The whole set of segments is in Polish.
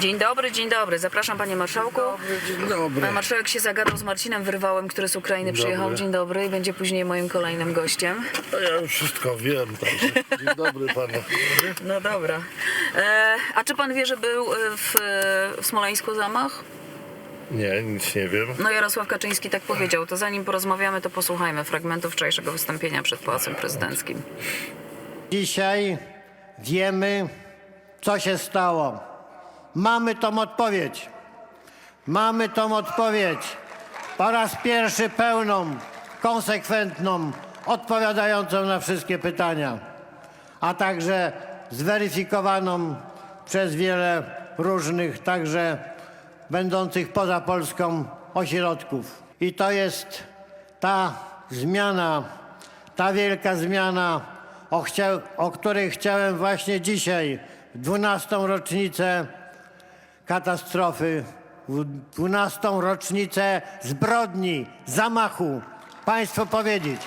Dzień dobry, dzień dobry. Zapraszam panie marszałku. Dzień dobry. Pan marszałek się zagadał z Marcinem Wyrwałem, który z Ukrainy przyjechał. dobry. Dzień dobry i będzie później moim kolejnym gościem. No ja już wszystko wiem, także dzień dobry panu. No dobra. E, a czy pan wie, że był e, w, w Smoleńsku zamach? Nie, nic nie wiem. No Jarosław Kaczyński tak powiedział. To zanim porozmawiamy, to posłuchajmy fragmentu wczorajszego wystąpienia przed Pałacem Prezydenckim. Dzisiaj wiemy, co się stało. Mamy tą odpowiedź. Mamy tą odpowiedź. Po raz pierwszy pełną, konsekwentną, odpowiadającą na wszystkie pytania, a także zweryfikowaną przez wiele różnych, także będących poza Polską ośrodków. I to jest ta zmiana, ta wielka zmiana, o, o której chciałem właśnie dzisiaj, w 12. rocznicę katastrofy, w 12. rocznicę zbrodni, zamachu, Państwu powiedzieć.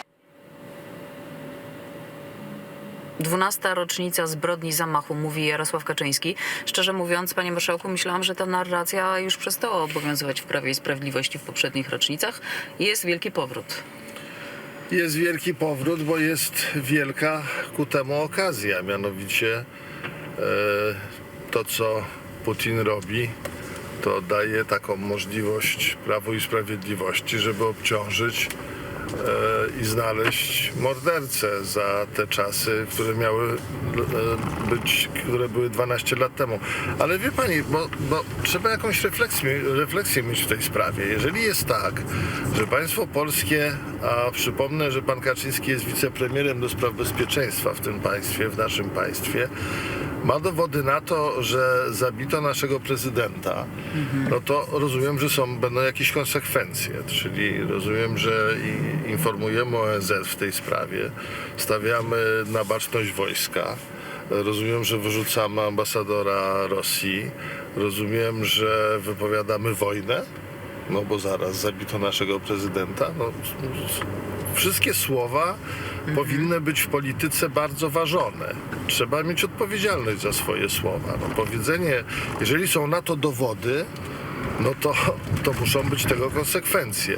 12. rocznica zbrodni zamachu, mówi Jarosław Kaczyński. Szczerze mówiąc, panie marszałku, myślałam, że ta narracja już przestała obowiązywać w Prawie i Sprawiedliwości w poprzednich rocznicach. Jest wielki powrót. Jest wielki powrót, bo jest wielka ku temu okazja, mianowicie e, to, co Putin robi, to daje taką możliwość Prawu i Sprawiedliwości, żeby obciążyć e, i znaleźć mordercę za te czasy, które miały e, być, które były 12 lat temu. Ale wie pani, bo, bo trzeba jakąś refleksję, refleksję mieć w tej sprawie. Jeżeli jest tak, że państwo polskie, a przypomnę, że pan Kaczyński jest wicepremierem do spraw bezpieczeństwa w tym państwie, w naszym państwie, ma dowody na to, że zabito naszego prezydenta, no to rozumiem, że są, będą jakieś konsekwencje. Czyli rozumiem, że informujemy ONZ w tej sprawie, stawiamy na baczność wojska. Rozumiem, że wyrzucamy ambasadora Rosji. Rozumiem, że wypowiadamy wojnę. No bo zaraz zabito naszego prezydenta. No, wszystkie słowa powinny być w polityce bardzo ważone. Trzeba mieć odpowiedzialność za swoje słowa. No, powiedzenie, jeżeli są na to dowody, no to, to muszą być tego konsekwencje.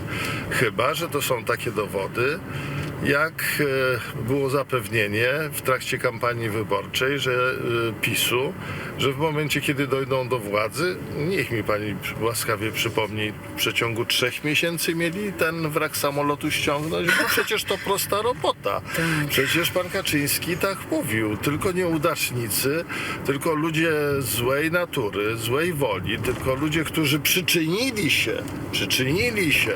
Chyba, że to są takie dowody, jak e, było zapewnienie w trakcie kampanii wyborczej, że e, PiSu, że w momencie, kiedy dojdą do władzy, niech mi pani łaskawie przypomni, w przeciągu trzech miesięcy mieli ten wrak samolotu ściągnąć, bo przecież to prosta robota. Przecież pan Kaczyński tak mówił, tylko nieudacznicy, tylko ludzie złej natury, złej woli, tylko ludzie, którzy przyczynili się, przyczynili się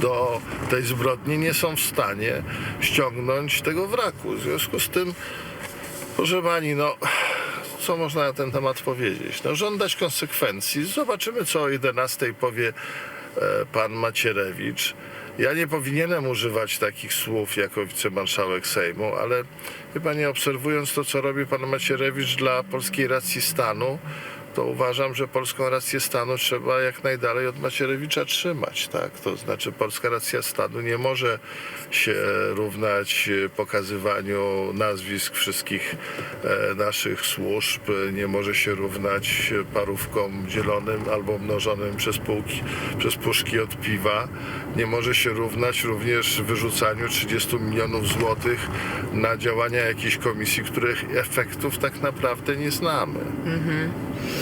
do tej zbrodni, nie są w stanie ściągnąć tego wraku. W związku z tym, proszę pani, no co można na ten temat powiedzieć? No, żądać konsekwencji. Zobaczymy, co o 11 powie e, pan Macierewicz. Ja nie powinienem używać takich słów jako wicemarszałek Sejmu, ale chyba nie obserwując to, co robi pan Macierewicz dla polskiej racji stanu, to uważam, że polską rację stanu trzeba jak najdalej od Macierewicza trzymać. Tak? To znaczy polska racja stanu nie może się równać pokazywaniu nazwisk wszystkich e, naszych służb, nie może się równać parówkom dzielonym albo mnożonym przez, półki, przez puszki od piwa, nie może się równać również wyrzucaniu 30 milionów złotych na działania jakiejś komisji, których efektów tak naprawdę nie znamy. E,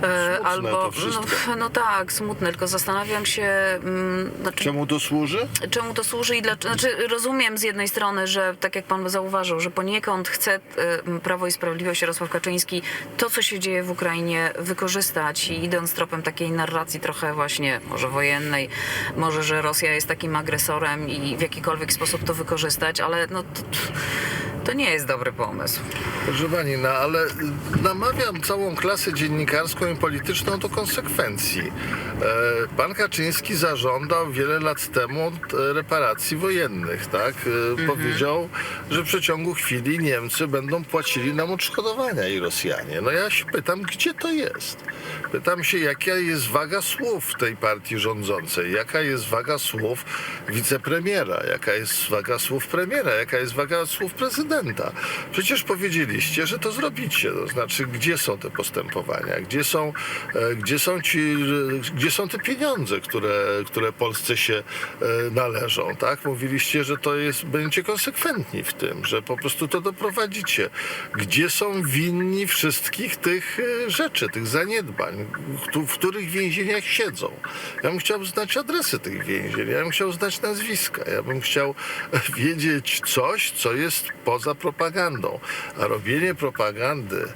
Smutne albo, to wszystko. no, no tak, smutne, tylko zastanawiam się, mm, znaczy, Czemu to służy? czemu to służy i dlaczego. Znaczy, rozumiem z jednej strony, że tak jak pan zauważył, że poniekąd chce e, Prawo i Sprawiedliwość Jarosław Kaczyński to, co się dzieje w Ukrainie, wykorzystać i idąc tropem takiej narracji trochę właśnie może wojennej, może, że Rosja jest takim agresorem i w jakikolwiek sposób to wykorzystać, ale no to, to nie jest dobry pomysł. Proszę pani, no ale namawiam całą klasę dziennikarską i polityczną do konsekwencji. E, Pan Kaczyński zażądał wiele lat temu e, reparacji wojennych, tak? E, Powiedział, że w przeciągu chwili Niemcy będą płacili nam odszkodowania i Rosjanie. No ja się pytam, gdzie to jest? Pytam się, jaka jest waga słów tej partii rządzącej, jaka jest waga słów wicepremiera, jaka jest waga słów premiera, jaka jest waga słów prezydenta. Przecież powiedzieliście, że to zrobicie. To znaczy, gdzie są te postępowania? Gdzie są, e, gdzie są, ci, gdzie są te pieniądze, które, które Polsce się e, należą? Tak? Mówiliście, że to jest, będziecie konsekwentni w tym, że po prostu to doprowadzicie. Gdzie są winni wszystkich tych e, rzeczy, tych zaniedbań, w których więzieniach siedzą? Ja bym chciał znać adresy tych więzień, ja bym chciał znać nazwiska, ja bym chciał wiedzieć coś, co jest poza propagandą. A robienie propagandy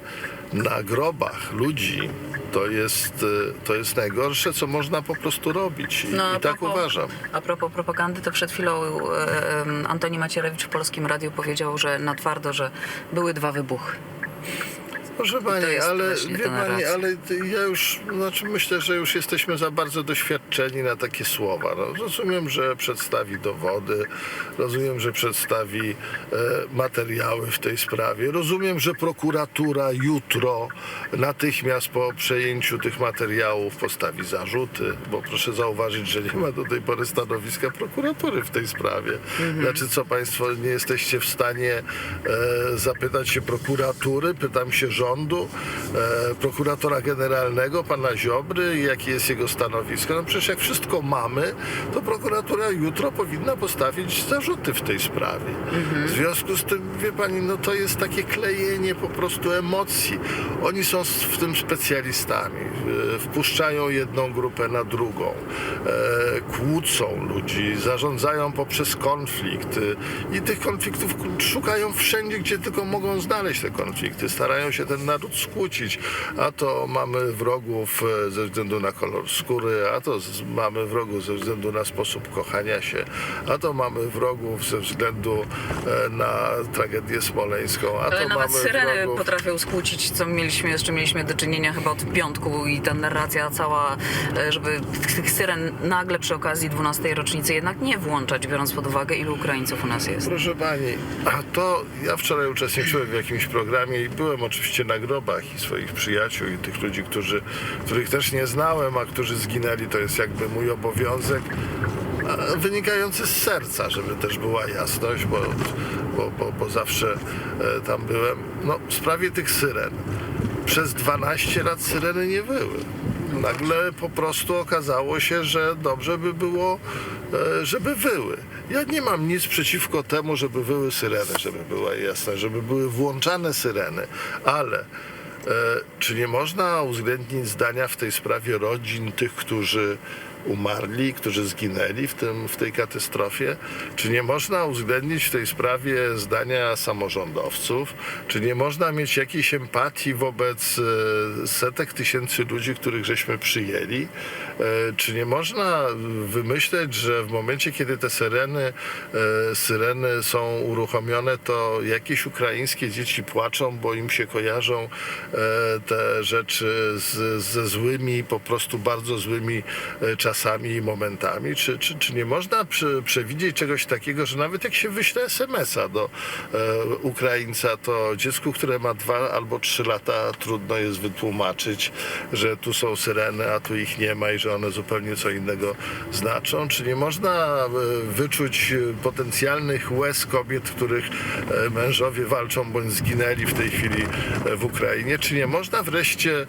na grobach ludzi to jest, e, to jest najgorsze, co można po prostu robić. I, No, i tak propos- uważam. A propos propagandy, to przed chwilą e, em, Antoni Macierewicz w Polskim Radiu powiedział, że na twardo, że były dwa wybuchy. Proszę pani, ale wie pani, ale ja już, znaczy myślę, że już jesteśmy za bardzo doświadczeni na takie słowa. No, rozumiem, że przedstawi dowody, rozumiem, że przedstawi e, materiały w tej sprawie. Rozumiem, że prokuratura jutro natychmiast po przejęciu tych materiałów postawi zarzuty, bo proszę zauważyć, że nie ma do tej pory stanowiska prokuratury w tej sprawie. Znaczy, co państwo nie jesteście w stanie e, zapytać się prokuratury, pytam się rządu, e, prokuratora generalnego, pana Ziobry, jakie jest jego stanowisko. No przecież jak wszystko mamy, to prokuratura jutro powinna postawić zarzuty w tej sprawie. W związku z tym, wie pani, no to jest takie klejenie po prostu emocji. Oni są w tym specjalistami. E, Wpuszczają jedną grupę na drugą. E, Kłócą ludzi, zarządzają poprzez konflikt. e, I tych konfliktów szukają wszędzie, gdzie tylko mogą znaleźć te konflikty. Starają się ten naród skłócić. A to mamy wrogów e, ze względu na kolor skóry, a to mamy wrogów ze względu na sposób kochania się, a to mamy wrogów ze względu e, na tragedię smoleńską, a Ale to nawet mamy syreny wrogów... potrafią skłócić, co mieliśmy, z czym mieliśmy do czynienia chyba od piątku i ta narracja cała, e, żeby tych syren nagle przy okazji 12 rocznicy jednak nie włączać, biorąc pod uwagę, ilu Ukraińców u nas jest. Proszę pani, a to ja wczoraj uczestniczyłem w jakimś programie i byłem oczywiście na grobach i swoich przyjaciół i tych ludzi, którzy, których też nie znałem, a którzy zginęli. To jest jakby mój obowiązek wynikający z serca, żeby też była jasność, bo, bo, bo, bo zawsze e, tam byłem. No, w sprawie tych syren. Przez 12 lat syreny nie były. Nagle po prostu okazało się, że dobrze by było, e, żeby wyły. Ja nie mam nic przeciwko temu, żeby były syreny, żeby była jasne, żeby były włączane syreny, ale e, czy nie można uwzględnić zdania w tej sprawie rodzin tych, którzy umarli, którzy zginęli w, tym, w tej katastrofie? Czy nie można uwzględnić w tej sprawie zdania samorządowców? Czy nie można mieć jakiejś empatii wobec e, setek tysięcy ludzi, których żeśmy przyjęli? E, Czy nie można wymyśleć, że w momencie, kiedy te syreny, e, syreny są uruchomione, to jakieś ukraińskie dzieci płaczą, bo im się kojarzą te rzeczy z, ze złymi, po prostu bardzo złymi e, czasami i momentami? Czy, czy, czy nie można przy, przewidzieć czegoś takiego, że nawet jak się wyśle SMS-a do e, Ukraińca, to dziecku, które ma dwa albo trzy lata, trudno jest wytłumaczyć, że tu są syreny, a tu ich nie ma i że one zupełnie co innego znaczą? Czy nie można e, wyczuć e, potencjalnych łez kobiet, których e, mężowie walczą bądź zginęli w tej chwili w Ukrainie? Czy nie można wreszcie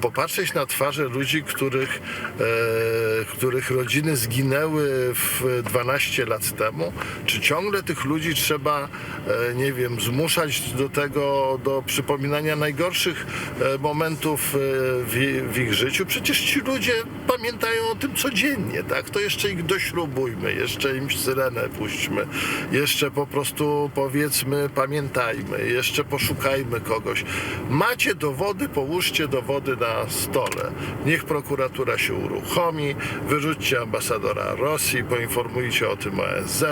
popatrzeć na twarze ludzi, których, których rodziny zginęły w 12 lat temu? Czy ciągle tych ludzi trzeba, e, nie wiem, zmuszać do tego, do przypominania najgorszych e, momentów e, w, ich życiu? Przecież ci ludzie pamiętają o tym codziennie, tak? To jeszcze ich dośrubujmy, jeszcze im syrenę puśćmy, jeszcze po prostu powiedzmy, pamiętajmy, jeszcze poszukajmy kogoś. Macie dowody, połóżcie dowody na stole. Niech prokuratura się uruchomi, wyrzućcie ambasadora Rosji, poinformujcie o tym ONZ,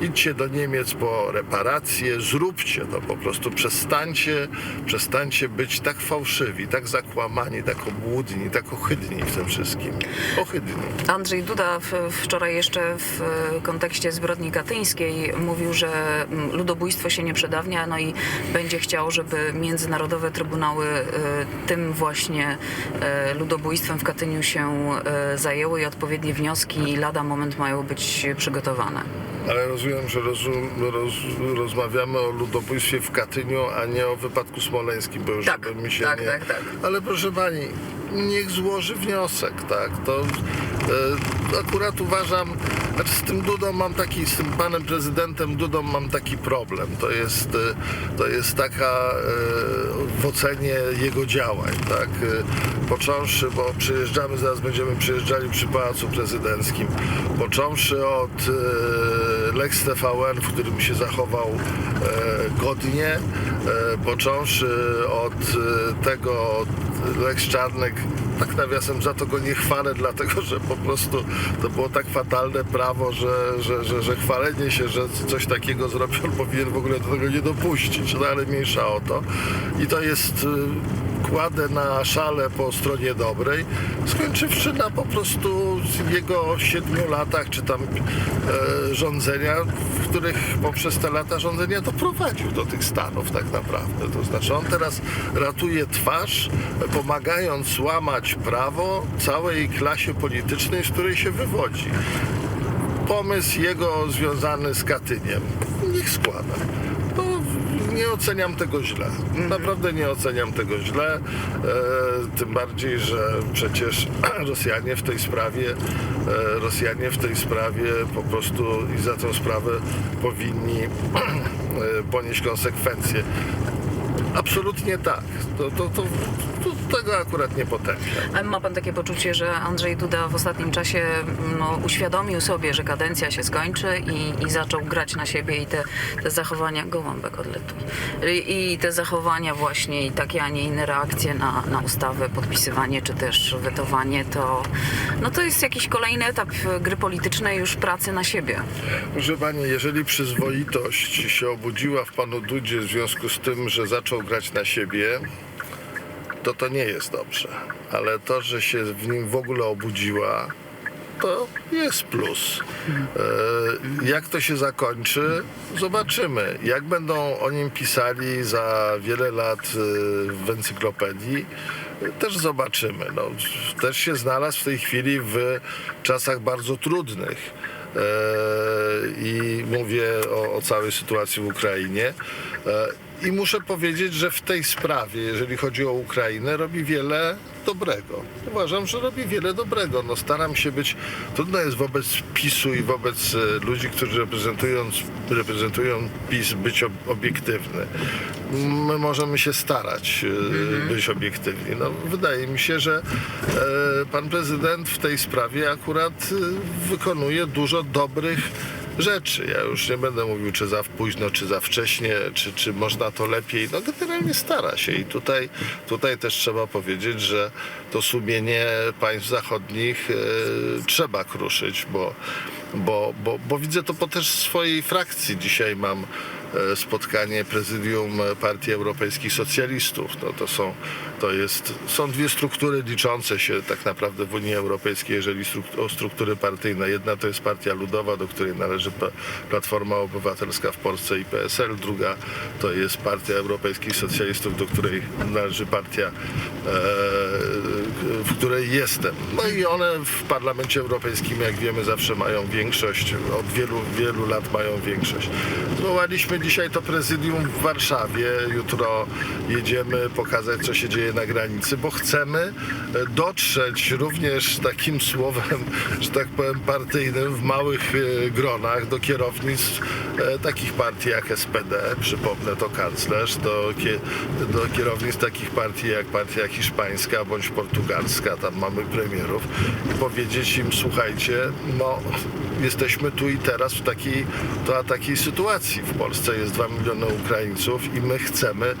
idźcie do Niemiec po reparacje, zróbcie to po prostu, przestańcie, przestańcie być tak fałszywi, tak zakłamani, tak obłudni, tak ohydni w tym wszystkim. Ohydni. Andrzej Duda wczoraj jeszcze w kontekście zbrodni katyńskiej mówił, że mm, ludobójstwo się nie przedawnia, no i będzie chciał, żeby międzynarodowe trybunały e, tym właśnie e, ludobójstwem w Katyniu się e, zajęły i odpowiednie wnioski lada moment mają być przygotowane. Ale rozumiem, że rozum, roz, rozmawiamy o ludobójstwie w Katyniu, a nie o wypadku smoleńskim, bo już Tak, mi się tak, nie... tak, tak. Ale proszę pani, niech złoży wniosek, tak? To e, akurat uważam, znaczy z tym Dudą mam taki, z tym panem prezydentem Dudą mam taki problem. To jest, e, to jest taka e, w ocenie jego działań, tak? E, począwszy, bo przyjeżdżamy, zaraz będziemy przyjeżdżali przy Pałacu Prezydenckim, począwszy od e, Lex TVN, w którym się zachował e, godnie, e, począwszy od e, tego Lex Czarnek, tak nawiasem za to go nie chwalę, dlatego że po prostu to było tak fatalne prawo, że, że, że, że chwalenie się, że coś takiego zrobił, on powinien w ogóle do tego nie dopuścić, no ale mniejsza o to. I to jest y, kładę na szale po stronie dobrej, skończywszy na po prostu jego siedmiu latach, czy tam e, rządzenia, w których poprzez te lata rządzenia doprowadził do tych stanów tak naprawdę. To znaczy on teraz ratuje twarz, pomagając łamać prawo całej klasie politycznej, z której się wywodzi pomysł jego związany z Katyniem. Niech składa. To nie oceniam tego źle. Naprawdę nie oceniam tego źle. E, tym bardziej, że przecież Rosjanie w tej sprawie e, Rosjanie w tej sprawie po prostu i za tę sprawę powinni e, ponieść konsekwencje. Absolutnie tak. To, to, to, to tego akurat nie potępiam. A ma pan takie poczucie, że Andrzej Duda w ostatnim czasie no, uświadomił sobie, że kadencja się skończy i, i zaczął grać na siebie i te, te zachowania, gołąbek odletuj, I, i te zachowania właśnie i takie, a nie inne reakcje na, na ustawę, podpisywanie czy też wetowanie, to, no, to jest jakiś kolejny etap gry politycznej już pracy na siebie. Proszę Pani, jeżeli przyzwoitość się obudziła w Panu Dudzie w związku z tym, że zaczął grać na siebie, to to nie jest dobrze. Ale to, że się w nim w ogóle obudziła, to jest plus. E, Jak to się zakończy, zobaczymy. Jak będą o nim pisali za wiele lat e, w encyklopedii, też zobaczymy. No, też się znalazł w tej chwili w czasach bardzo trudnych. E, I mówię o, o całej sytuacji w Ukrainie. I muszę powiedzieć, że w tej sprawie, jeżeli chodzi o Ukrainę, robi wiele dobrego. Uważam, że robi wiele dobrego. No, staram się być. Trudno jest wobec PiSu i wobec e, ludzi, którzy reprezentują, reprezentują PiS, być ob- obiektywny. My możemy się starać e, być obiektywni. No, wydaje mi się, że e, pan prezydent w tej sprawie akurat wykonuje dużo dobrych rzeczy. Ja już nie będę mówił, czy za późno, czy za wcześnie, czy, czy można to lepiej. No generalnie stara się i tutaj, tutaj też trzeba powiedzieć, że to sumienie państw zachodnich e, trzeba kruszyć, bo, bo, bo, bo widzę to po też swojej frakcji. Dzisiaj mam spotkanie prezydium Partii Europejskich Socjalistów. No to są, to jest, są dwie struktury liczące się tak naprawdę w Unii Europejskiej, jeżeli struk- o struktury partyjne. Jedna to jest Partia Ludowa, do której należy Platforma Obywatelska w Polsce i PSL. Druga to jest Partia Europejskich Socjalistów, do której należy partia, e, w której jestem. No i one w Parlamencie Europejskim, jak wiemy, zawsze mają większość. Od wielu, wielu lat mają większość. Zwołaliśmy dzisiaj to prezydium w Warszawie. Jutro jedziemy pokazać, co się dzieje na granicy, bo chcemy e, dotrzeć również takim słowem, że tak powiem, partyjnym w małych e, gronach do kierownictw e, takich partii jak SPD, przypomnę to kanclerz, do, do kierownictw takich partii jak partia hiszpańska bądź portugalska, tam mamy premierów i powiedzieć im, słuchajcie, no jesteśmy tu i teraz w takiej, to, takiej sytuacji. W Polsce jest 2 miliony Ukraińców i my chcemy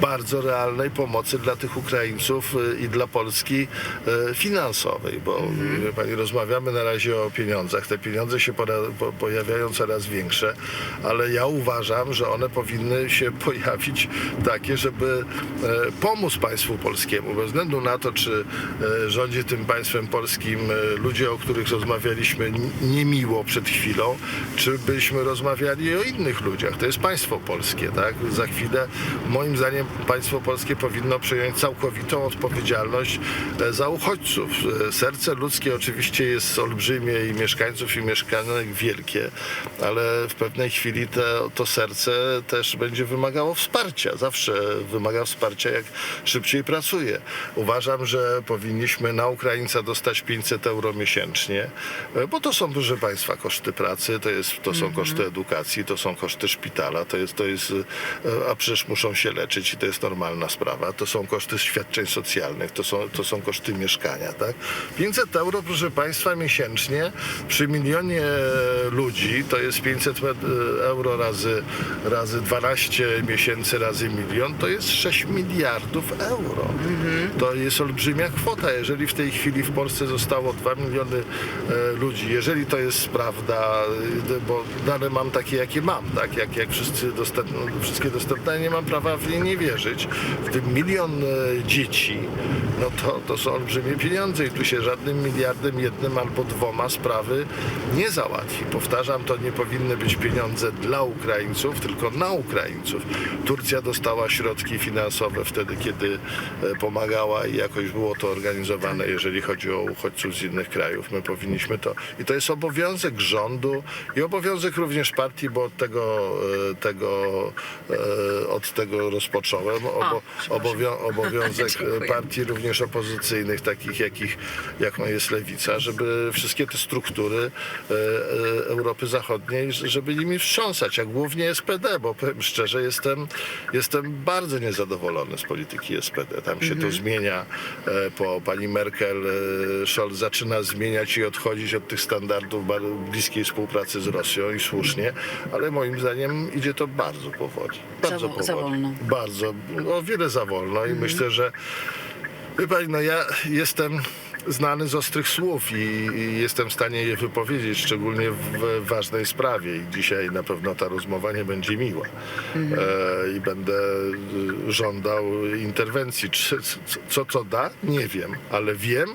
bardzo realnej pomocy dla tych Ukraińców y, i dla Polski y, finansowej, bo wie pani, rozmawiamy na razie o pieniądzach. Te pieniądze się pojawiają coraz większe, ale ja uważam, że one powinny się pojawić takie, żeby e, pomóc państwu polskiemu, bez względu na to, czy e, rządzi tym państwem polskim e, ludzie, o których rozmawialiśmy niemiło przed chwilą, czy byśmy rozmawiali o innych ludziach. To jest państwo polskie, tak? Za chwilę, moim zdaniem, państwo polskie powinno przejąć całkowitą odpowiedzialność e, za uchodźców. E, Serce ludzkie oczywiście jest olbrzymie i mieszkańców i mieszkanek wielkie, ale w pewnej chwili te, to serce też będzie wymagało wsparcia. Zawsze wymaga wsparcia, jak szybciej pracuje. Uważam, że powinniśmy na Ukraińca dostać 500 euro miesięcznie, e, bo to są, proszę Państwa, koszty pracy, to, jest, to są koszty edukacji, to są koszty szpitala, to jest, to jest, e, a przecież muszą się leczyć i to jest normalna sprawa. To są koszty świadczeń socjalnych, to są, to są koszty mieszkania, tak? 500 euro, proszę Państwa, miesięcznie przy milionie ludzi to jest 500 me- euro razy, razy 12 miesięcy razy milion, to jest 6 miliardów euro. To jest olbrzymia kwota. Jeżeli w tej chwili w Polsce zostało 2 miliony e, ludzi, jeżeli to jest prawda, e, bo dane mam takie, jakie mam, tak? Jak, jak wszyscy dostępne, wszystkie dostępne, nie mam prawa w nie nie wierzyć. W tym milion e, dzieci, no to, to są olbrzymie pieniądze i tu się żadnym miliardem jednym albo dwoma sprawy nie załatwi. Powtarzam, to nie powinny być pieniądze dla Ukraińców, tylko na Ukraińców. Turcja dostała środki finansowe wtedy, kiedy e, pomagała i jakoś było to organizowane, jeżeli chodzi o uchodźców z innych krajów. My powinniśmy to. I to jest obowiązek rządu i obowiązek również partii, bo od tego, e, tego, e, od tego rozpocząłem. Obo, obowio- obowiązek Dziękuję. partii również opozycyjnych, takich jakich, jaką jest Lewica, żeby wszystkie te struktury e, e, Europy Zachodniej, żeby nimi wstrząsać, a głównie SPD, bo powiem szczerze, jestem, jestem bardzo niezadowolony z polityki SPD. Tam się to zmienia e, po pani Merkel, e, Scholz zaczyna zmieniać i odchodzić od tych standardów bliskiej współpracy z Rosją i słusznie, ale moim zdaniem idzie to bardzo powoli. Bardzo wo- powoli. za wolno. Bardzo, o wiele za wolno i myślę, że Wie pani, no ja jestem znany z ostrych słów i, i jestem w stanie je wypowiedzieć, szczególnie w ważnej sprawie. I dzisiaj na pewno ta rozmowa nie będzie miła. E, I będę y, żądał interwencji. Co- co to da? Nie wiem, ale wiem,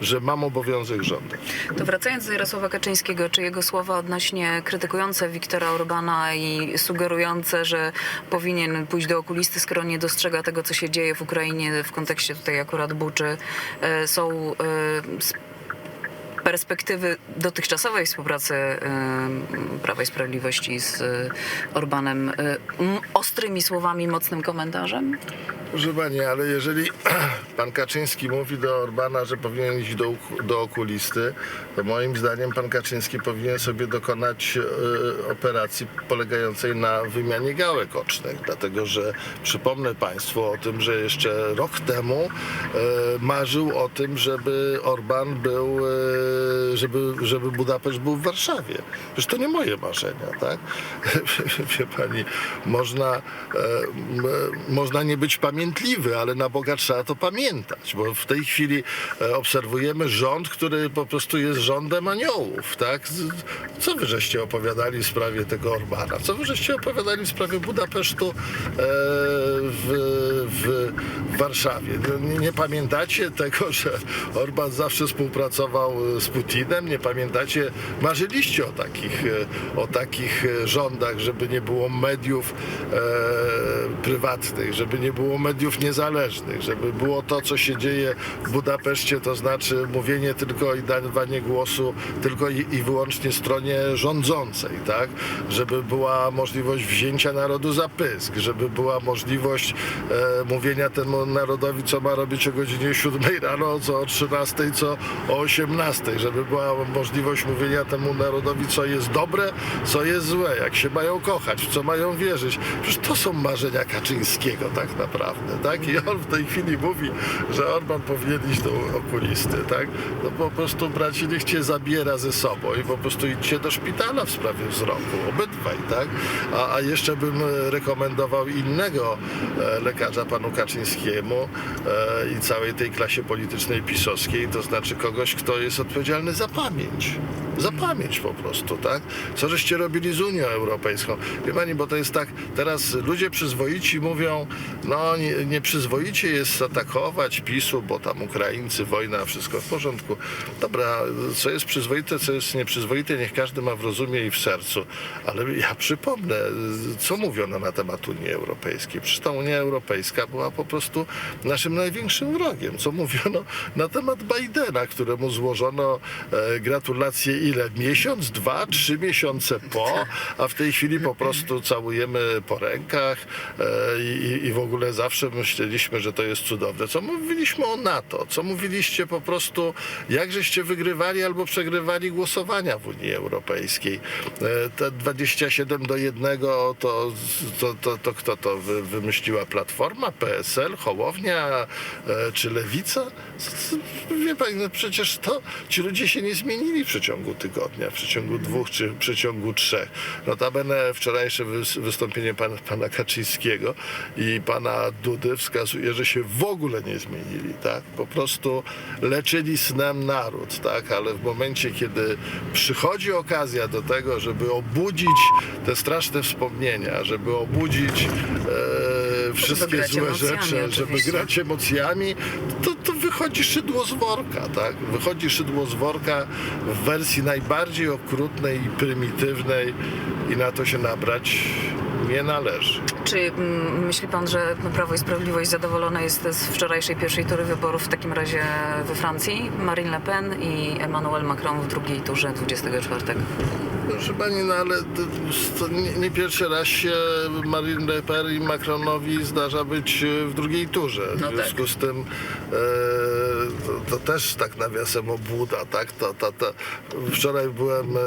że mam obowiązek żądać. To wracając do Jarosława Kaczyńskiego, czy jego słowa odnośnie krytykujące Wiktora Orbana i sugerujące, że powinien pójść do okulisty, skoro nie dostrzega tego, co się dzieje w Ukrainie w kontekście tutaj akurat Buczy, e, są e, perspektywy dotychczasowej współpracy Prawa i Sprawiedliwości z e, Orbanem e, ostrymi słowami, mocnym komentarzem? Proszę pani, ale jeżeli pan Kaczyński mówi do Orbana, że powinien iść do, do okulisty, to moim zdaniem pan Kaczyński powinien sobie dokonać e, operacji polegającej na wymianie gałek ocznych. Dlatego, że przypomnę państwu o tym, że jeszcze rok temu e, marzył o tym, żeby Orban był, e, żeby, żeby Budapeszt był w Warszawie. Przecież to nie moje marzenia, tak? Wie pani, można, e, można nie być pamiętliwy, ale na Boga trzeba to pamiętać, bo w tej chwili e, obserwujemy rząd, który po prostu jest rządem aniołów, tak? Co wy żeście opowiadali w sprawie tego Orbana? Co wy żeście opowiadali w sprawie Budapesztu e, w, w, Warszawie? Nie, nie pamiętacie tego, że Orban zawsze współpracował z Putinem? Nie pamiętacie? Marzyliście o takich, e, o takich e, rządach, żeby nie było mediów e, prywatnych, żeby nie było mediów niezależnych, żeby było to, co się dzieje w Budapeszcie, to znaczy mówienie tylko i dawanie głosu tylko i, i wyłącznie stronie rządzącej, tak? Żeby była możliwość wzięcia narodu za pysk, żeby była możliwość e, mówienia temu narodowi, co ma robić o godzinie 7 rano, co o 13, co o 18, żeby była możliwość mówienia temu narodowi, co jest dobre, co jest złe, jak się mają kochać, w co mają wierzyć. Przecież to są marzenia Kaczyńskiego tak naprawdę, tak? I on w tej chwili mówi, że Orban powinien iść do okulisty, tak? No po prostu braci, niech cię zabiera ze sobą i po prostu idźcie do szpitala w sprawie wzroku, obydwaj, tak? A, a jeszcze bym rekomendował innego e, lekarza panu Kaczyńskiemu e, i całej tej klasie politycznej pisowskiej, to znaczy kogoś, kto jest odpowiedzialny za pamięć. Za pamięć po prostu, tak? Co żeście robili z Unią Europejską? Wie pani, bo to jest tak, teraz ludzie przyzwoici mówią, no nie, nieprzyzwoicie jest atakować PiSu, bo tam Ukraińcy, wojna, wszystko w porządku. Dobra, co jest przyzwoite, co jest nieprzyzwoite, niech każdy ma w rozumie i w sercu. Ale ja przypomnę, co mówiono na temat Unii Europejskiej. Przecież ta Unia Europejska była po prostu naszym największym wrogiem. Co mówiono na temat Bidena, któremu złożono e, gratulacje ile? Miesiąc, dwa, trzy miesiące po, a w tej chwili po prostu całujemy po rękach e, i, i w ogóle zawsze myśleliśmy, że to jest cudowne. Co mówiliśmy o NATO? Co mówiliście po prostu, jak żeście wygrywali albo przegrywali głosowania w Unii Europejskiej? E, te 27 do 1 to, to, to, to kto to wy, wymyśliła? Platforma, PSL, Hołownia e, czy Lewica? Wie pani, no przecież to ci ludzie się nie zmienili w przeciągu tygodnia, w przeciągu dwóch czy w przeciągu trzech. Notabene wczorajsze wys- wystąpienie pana, pana Kaczyńskiego i pana Dudy wskazuje, że się w ogóle nie zmienili, tak? Po prostu leczyli snem naród, tak? Ale w momencie, kiedy przychodzi okazja do tego, żeby obudzić te straszne wspomnienia, żeby obudzić e, wszystkie złe rzeczy, żeby oczywiście. grać emocjami, to, to wychodzi szydło z worka, tak? Wychodzi szydło z worka w wersji najbardziej okrutnej i prymitywnej i na to się nabrać nie należy. Czy mm, myśli pan, że Prawo i Sprawiedliwość zadowolone jest z wczorajszej pierwszej tury wyborów w takim razie we Francji? Marine Le Pen i Emmanuel Macron w drugiej turze 24. Proszę pani, no ale to, to nie, nie pierwszy raz się Marine Le Pen i Macronowi zdarza być e, w drugiej turze. W No tak. związku z tym e, to, to też tak nawiasem obłuda, tak? To, to, to. Wczoraj byłem e,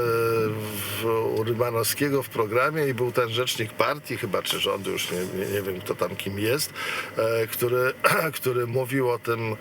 w, u Rymanowskiego w programie i był ten rzecznik partii, chyba czy rządu, już nie, nie, nie wiem kto tam kim jest, e, który, który mówił o tym, e,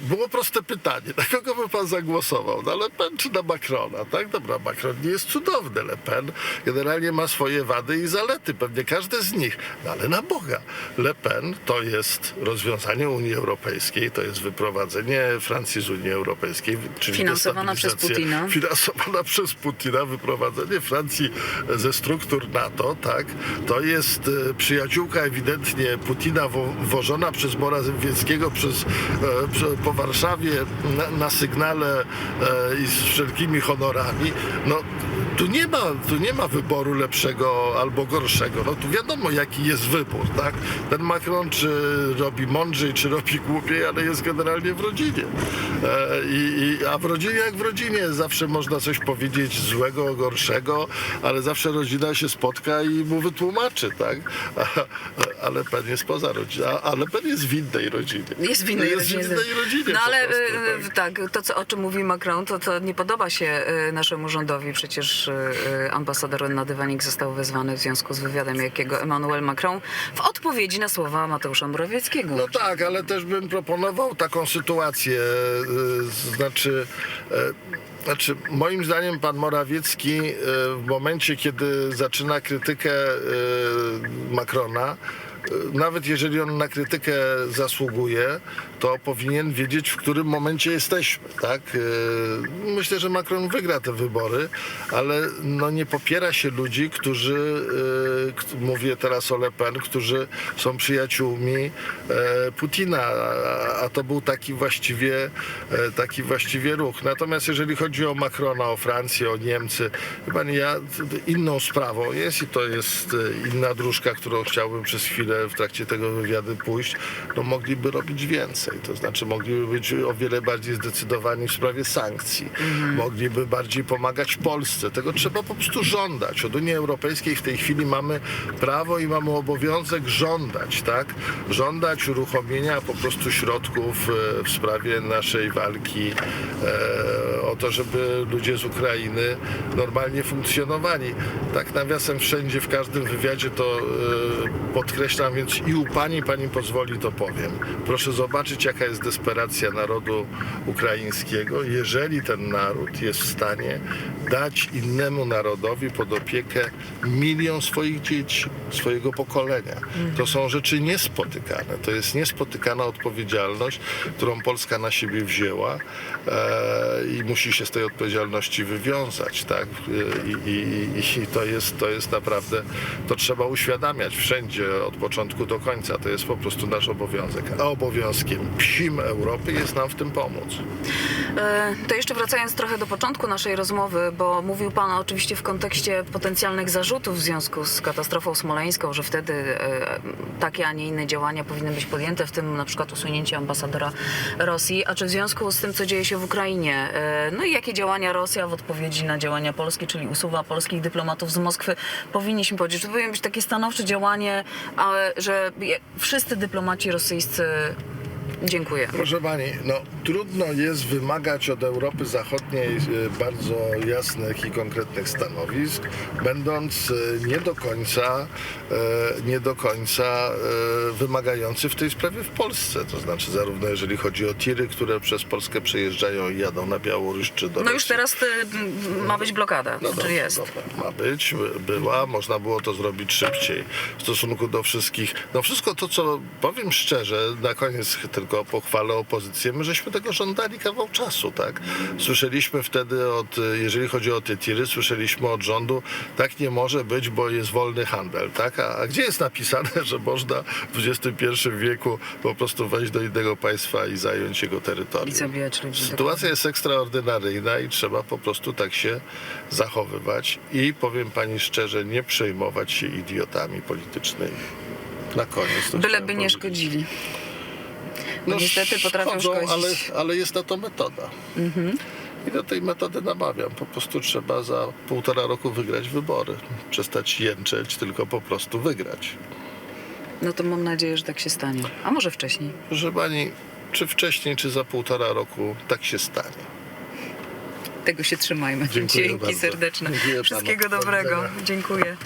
było proste pytanie, na kogo by pan zagłosował? Na Le Pen czy na Macrona? Tak, dobra, Macron nie jest cudowny, Le Pen generalnie ma swoje wady i zalety, pewnie każde z nich, no ale na Boga. Le Pen to jest rozwiązanie Unii Europejskiej, to jest wyprowadzenie Francji z Unii Europejskiej, czyli Finansowana przez Putina. finansowana przez Putina, wyprowadzenie Francji ze struktur NATO, tak, to jest e, przyjaciółka ewidentnie Putina wo, wożona przez Morawieckiego przez, e, po Warszawie na, na sygnale e, i z wszelkimi honorami. No, tu nie, ma, tu nie ma wyboru lepszego albo gorszego. No tu wiadomo, jaki jest wybór, tak? Ten Macron czy robi mądrzej, czy robi głupiej, ale jest generalnie w rodzinie. E, i, a w rodzinie jak w rodzinie zawsze można coś powiedzieć złego, gorszego, ale zawsze rodzina się spotka i mu wytłumaczy, tak? A, ale Pen jest poza rodziną, ale Pen jest w innej rodzinie. Jest w innej jest rodzinie. w innej rodzinie No ale prostu, y, tak, to co, o czym mówi Macron, to, to nie podoba się y, naszemu rządowi. Przecież y, ambasador na dywanik został wezwany w związku z wywiadem, jakiego Emmanuel Macron w odpowiedzi na słowa Mateusza Morawieckiego. No tak, ale też bym proponował taką sytuację, y, znaczy, y, znaczy moim zdaniem pan Morawiecki w momencie, kiedy zaczyna krytykę Macrona, nawet jeżeli on na krytykę zasługuje, to powinien wiedzieć, w którym momencie jesteśmy, tak? Y, Myślę, że Macron wygra te wybory, ale no nie popiera się ludzi, którzy, k- mówię teraz o Le Pen, którzy są przyjaciółmi e, Putina, a, to był taki właściwie, e, taki właściwie ruch. Natomiast jeżeli chodzi o Macrona, o Francję, o Niemcy, chyba nie ja, inną sprawą jest i to jest e, inna dróżka, którą chciałbym przez chwilę w trakcie tego wywiadu pójść, no mogliby robić więcej. To znaczy mogliby być o wiele bardziej zdecydowani w sprawie sankcji. Mogliby bardziej pomagać Polsce. Tego trzeba po prostu żądać. Od Unii Europejskiej w tej chwili mamy prawo i mamy obowiązek żądać, tak? Żądać uruchomienia po prostu środków e, w sprawie naszej walki e, o to, żeby ludzie z Ukrainy normalnie funkcjonowali. Tak nawiasem wszędzie, w każdym wywiadzie to e, podkreślam, więc i u pani, pani pozwoli, to powiem. Proszę zobaczyć, jaka jest desperacja narodu ukraińskiego, jeżeli ten naród jest w stanie dać innemu narodowi pod opiekę milion swoich dzieci. Swojego pokolenia. To są rzeczy niespotykane. To jest niespotykana odpowiedzialność, którą Polska na siebie wzięła e, i musi się z tej odpowiedzialności wywiązać. Tak? I, i, i to, jest, to jest naprawdę, to trzeba uświadamiać wszędzie od początku do końca. To jest po prostu nasz obowiązek. A obowiązkiem psim Europy jest nam w tym pomóc. E, To jeszcze wracając trochę do początku naszej rozmowy, bo mówił Pan oczywiście w kontekście potencjalnych zarzutów w związku z katastrofą smoleńską, że wtedy e, takie, a nie inne działania powinny być podjęte, w tym na przykład usunięcie ambasadora Rosji. A czy w związku z tym, co dzieje się w Ukrainie, e, no i jakie działania Rosja w odpowiedzi na działania Polski, czyli usuwa polskich dyplomatów z Moskwy, powinniśmy? Czy to powinno być takie stanowcze działanie, że wszyscy dyplomaci rosyjscy Dziękuję. Proszę pani, no trudno jest wymagać od Europy Zachodniej e, bardzo jasnych i konkretnych stanowisk, będąc e, nie do końca, e, nie do końca wymagający w tej sprawie w Polsce. To znaczy zarówno jeżeli chodzi o tiry, które przez Polskę przejeżdżają i jadą na Białoruś czy do No już teraz ma być blokada, No znaczy dobrze, jest. Dobra, ma być, była, można było to zrobić szybciej w stosunku do wszystkich. No wszystko to, co powiem szczerze, na koniec tylko pochwalę opozycję, my żeśmy tego żądali kawał czasu, tak? Słyszeliśmy wtedy od, jeżeli chodzi o te tiry, słyszeliśmy od rządu, tak nie może być, bo jest wolny handel, tak? A, a gdzie jest napisane, że można w XXI wieku po prostu wejść do innego państwa i zająć jego terytorium? Sytuacja jest ekstraordynaryjna i trzeba po prostu tak się zachowywać i powiem pani szczerze, nie przejmować się idiotami politycznymi. Na koniec. Byleby nie powiedzieć. szkodzili. Bo niestety potrafią No, szkodzą, szkodzić. ale, ale jest na to metoda. I do tej metody namawiam. Po prostu trzeba za półtora roku wygrać wybory. Przestać jęczeć, tylko po prostu wygrać. No to mam nadzieję, że tak się stanie. A może wcześniej. Proszę pani, czy wcześniej, czy za półtora roku tak się stanie. Tego się trzymajmy. Dziękuję Dzięki bardzo. serdeczne. Dziękuję panu. Wszystkiego Do dobrego. Dziękuję.